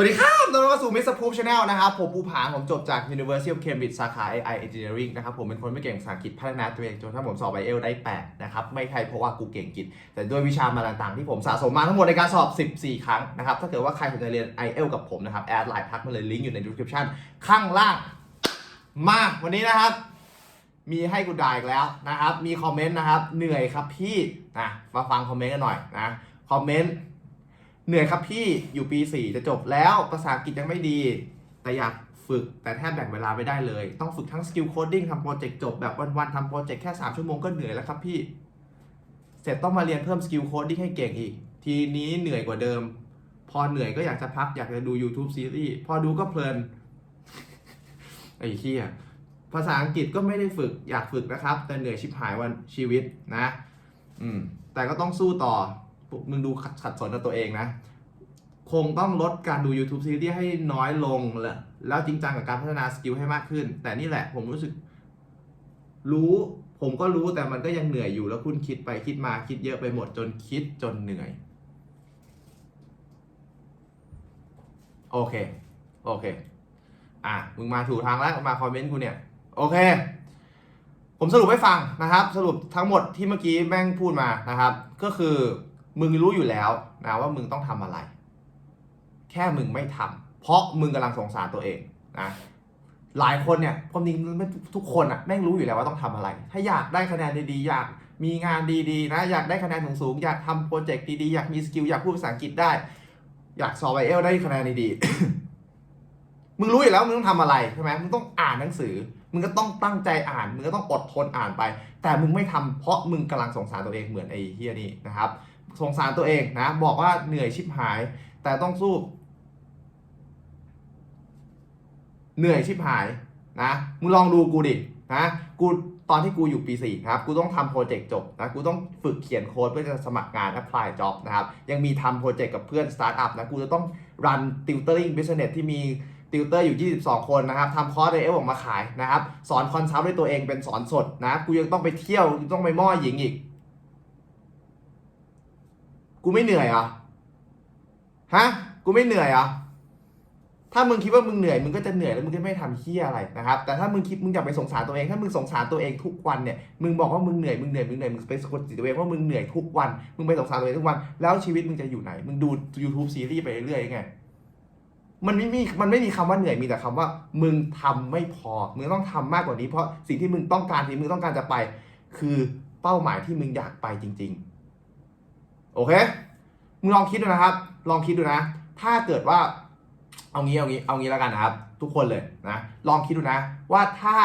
สวัสดีครับต้อนรับเข้าสู่ Mr. Poop Channel นะครับ ผมภูผาผมจบจาก University of Cambridge สาขา AI Engineering นะครับ ผมเป็นคนไม่เก่งภาษาอังกฤษพัฒนาตัวเอง จนถ้าผมสอบไอเอลได้ 8 นะครับ ไม่ใช่เพราะว่ากูเก่งอังกฤษ แต่ด้วยวิชามาต่างๆ ที่ผมสะสมมาทั้งหมดในการสอบ 14 ครั้งนะครับ ถ้าเกิดว่าใครสนใจเรียน i อ l กับผมนะครับ แอดไลน์ทักมาเลยลิงก์อยู่ใน description ข้างล่าง มาวันนี้นะครับ มีให้กูด่าอีกแล้วนะครับ มีคอมเมนต์นะครับ เหนื่อยครับพี่นะมาฟังคอมเมนต์กันหน่อยนะ คอมเมนต์ เหนื่อยครับพี่อยู่ปี 4 จะจบแล้วภาษาอังกฤษยังไม่ดี แต่อยากฝึกแต่แทบแบ่งเวลาไม่ได้เลย ต้องฝึกทั้งสกิลโคดดิ้งทำโปรเจกต์จบแบบวันๆทำโปรเจกต์แค่ 3 ชั่วโมงก็เหนื่อยแล้วครับพี่ เสร็จต้องมาเรียนเพิ่มสกิลโคดดิ้งให้เก่งอีก ทีนี้เหนื่อยกว่าเดิม พอเหนื่อยก็อยากจะพักอยากจะดู YouTube ซีรีส์พอดูก็เพลินไอ้เหี้ยภาษาอังกฤษก็ไม่ได้ฝึกอยากฝึกนะครับ แต่เหนื่อยชิบหายวันชีวิตนะ อืมแต่ก็ต้องสู้ต่อ มึงดูขัดขัดสนกับตัวเองนะ คงต้องลดการดู YouTube ซีรีส์ให้น้อยลงและแล้วจริงจังกับการพัฒนาสกิลให้มากขึ้น แต่นี่แหละผมรู้สึก รู้ผมก็รู้แต่มันก็ยังเหนื่อยอยู่แล้วคุณคิดไปคิดมาคิดเยอะไปหมดจนคิดจนเหนื่อย โอเค โอเค อะ มึงมาถูกทางแล้วมาคอมเมนต์กูเนี่ย โอเค ผมสรุปให้ฟังนะครับ สรุปทั้งหมดที่เมื่อกี้แม่งพูดมานะครับ ก็คือ มึงรู้อยู่แล้วนะว่ามึงต้องทำอะไร แค่มึงไม่ทำเพราะมึงกำลังสงสารตัวเองนะหลายคนเนี่ยความจริงทุกคนอะแม่งรู้อยู่แล้วว่าต้องทำอะไร ถ้าอยากได้คะแนนดีๆอยากมีงานดีๆนะอยากได้คะแนนสูงๆอยากทำโปรเจกต์ดีๆอยากมีสกิลอยากพูดภาษาอังกฤษได้ อยากสอบไอเอลได้คะแนนดีๆมึงรู้อยู่แล้วมึงต้องทำอะไรใช่ไหมมึงต้องอ่านหนังสือ มึงก็ต้องตั้งใจอ่าน มึงก็ต้องอดทนอ่านไป แต่มึงไม่ทำเพราะมึงกำลังสงสารตัวเองเหมือนไอ้เฮียนี่นะครับ สงสารตัวเองนะ บอกว่าเหนื่อยชิบหาย แต่ต้องสู้ เหนื่อยชิบหายนะมึงลองดูกูดินะกูตอนที่กูอยู่ปี4ครับ กูต้องทำโปรเจกต์จบนะ กูต้องฝึกเขียนโค้ดเพื่อจะสมัครงาน apply job นะครับ ยังมีทำโปรเจกต์กับเพื่อนสตาร์ทอัพนะ กูจะต้องรัน tutoring business ที่มีติวเตอร์อยู่ 22 คนนะครับทำคอร์สเอฟออกมาขายนะครับ สอนคอนซัลท์ด้วยตัวเองเป็นสอนสดนะ กูยังต้องไปเที่ยวต้องไปม่อหญิงอีก กูไม่เหนื่อยเหรอฮะกูไม่เหนื่อยเหรอถ้ามึงคิดว่ามึงเหนื่อยมึงก็จะเหนื่อยแล้วมึงก็ไม่ทำเฮียอะไรนะครับแต่ถ้ามึงคิดมึงอย่าไปสงสารตัวเอง ถ้ามึงสงสารตัวเองทุกวันเนี่ยมึงบอกว่ามึงเหนื่อยมึงเหนื่อยมึงเหนื่อยมึงไปสะกดจิตตัวเองว่ามึงเหนื่อยทุกวันมึงไปสงสารตัวเองทุกวันแล้วชีวิตมึงจะอยู่ไหน มึงดู YouTube ซีรีส์ไปเรื่อยๆไงมันไม่มีมันไม่มีคำว่าเหนื่อยมีแต่คำว่า มึงทำไม่พอมึงต้องทำมากกว่านี้เพราะสิ่งที่มึงต้องการที่มึงต้องการจะไป คือเป้าหมายที่มึงอยากไปจริง ๆ โอเคมึงลองคิดดูนะครับ ลองคิดดูนะ ถ้าเกิดว่าเอางี้เอางี้เอางี้แล้วกันนะครับ ทุกคนเลยนะ ลองคิดดูนะ ว่าถ้า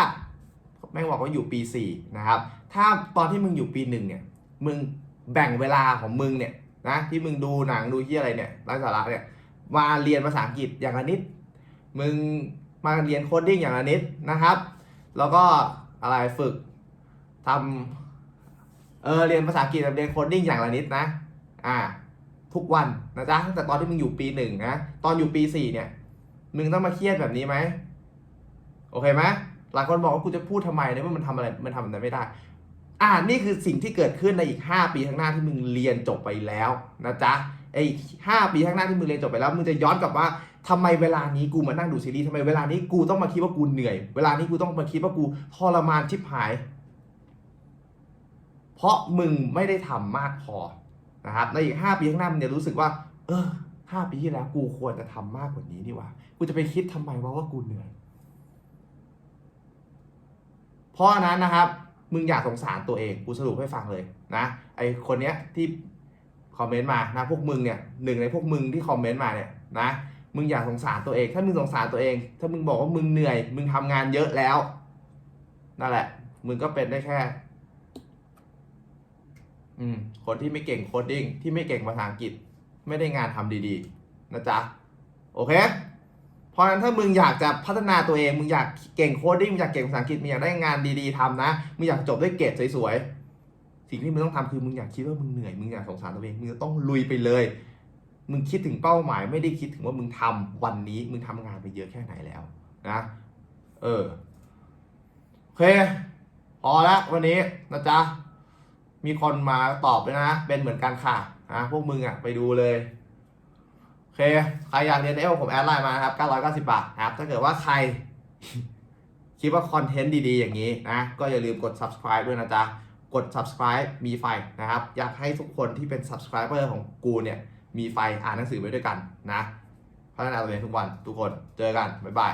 แม่งบอกว่าอยู่ปี4นะครับ ถ้าตอนที่มึงอยู่ปีหนึ่งเนี่ย มึงแบ่งเวลาของมึงเนี่ยนะที่มึงดูหนังดูที่อะไรเนี่ยไร้สาระเนี่ยมาเรียนภาษาอังกฤษอย่างละนิด มึงมาเรียนโคดดิ้งอย่างละนิดนะครับ แล้วก็อะไรฝึกทำเออเรียนภาษาอังกฤษเรียนโคดดิ้งอย่างละนิดนะ อ่า ทุกวันนะจ๊ะตั้งแต่ตอนที่มึงอยู่ปีหนึ่งนะตอนอยู่ปีสี่เนี่ยมึงต้องมาเครียดแบบนี้ไหมโอเคไหมหลายคนบอกว่ากูจะพูดทำไมเนี่ยว่ามันทำอะไรมันทำอะไรไม่ได้ อ่านี่คือสิ่งที่เกิดขึ้นในอีก 5 ปีข้างหน้าที่มึงเรียนจบไปแล้วนะจ๊ะไอ้ห้าปีข้างหน้าที่มึงเรียนจบไปแล้วมึงจะย้อนกลับว่าทำไมเวลานี้กูมานั่งดูซีรีส์ทำไมเวลานี้กูต้องมาคิดว่ากูเหนื่อย เวลานี้กูต้องมาคิดว่ากูทรมานชิบหาย เพราะมึงไม่ได้ทำมากพอ นะครับในอีกห้าปีข้างหน้ามึงจะรู้สึกว่า เออห้าปีที่แล้วกูควรจะทำมากกว่านี้นี่ว่ากูจะไปคิดทำไมว่าว่ากูเหนื่อย เพราะนั้นนะครับ มึงอย่าสงสารตัวเอง กูสรุปให้ฟังเลยนะ ไอคนเนี้ยที่คอมเมนต์มานะพวกมึงเนี่ยหนึ่งในพวกมึงที่คอมเมนต์มาเนี่ยนะมึงอย่าสงสารตัวเอง ถ้ามึงสงสารตัวเอง ถ้ามึงบอกว่ามึงเหนื่อย มึงทำงานเยอะแล้ว นั่นแหละ มึงก็เป็นได้แค่ อืมคนที่ไม่เก่งโคดดิ้งที่ไม่เก่งภาษาอังกฤษ ไม่ได้งานทำดีๆ นะจ๊ะ โอเค เพราะฉะนั้นถ้ามึงอยากจะพัฒนาตัวเอง มึงอยากเก่งโคดดิ้งมึงอยากเก่งภาษาอังกฤษ มึงอยากได้งานดีๆทำนะ มึงอยากจบด้วยเกรดสวยๆ สิ่งที่มึงต้องทำคือมึงอยากคิดว่ามึงเหนื่อย มึงอยากสงสารตัวเอง มึงจะต้องลุยไปเลย มึงคิดถึงเป้าหมาย ไม่ได้คิดถึงว่ามึงทำวันนี้ มึงทำงานไปเยอะแค่ไหนแล้วนะ เออ โอเค พอละวันนี้นะจ๊ะ มีคนมาตอบด้วยนะ เป็นเหมือนกันค่ะนะพวกมึงอะไปดูเลยโอเค ใครอยากเรียนเอลผมแอดไลน์มานะครับ990 บาทครับ ถ้าเกิดว่าใคร คิดว่าคอนเทนต์ดีๆ อย่างนี้นะ ก็อย่าลืมกด subscribe ด้วยนะจ๊ะ กด subscribe มีไฟนะครับ อยากให้ทุกคนที่เป็น subscriber ของกูเนี่ย มีไฟอ่านหนังสือไปด้วยกันนะพัฒนาตัวเองทุกวันทุกคน เจอกัน บ๊ายบาย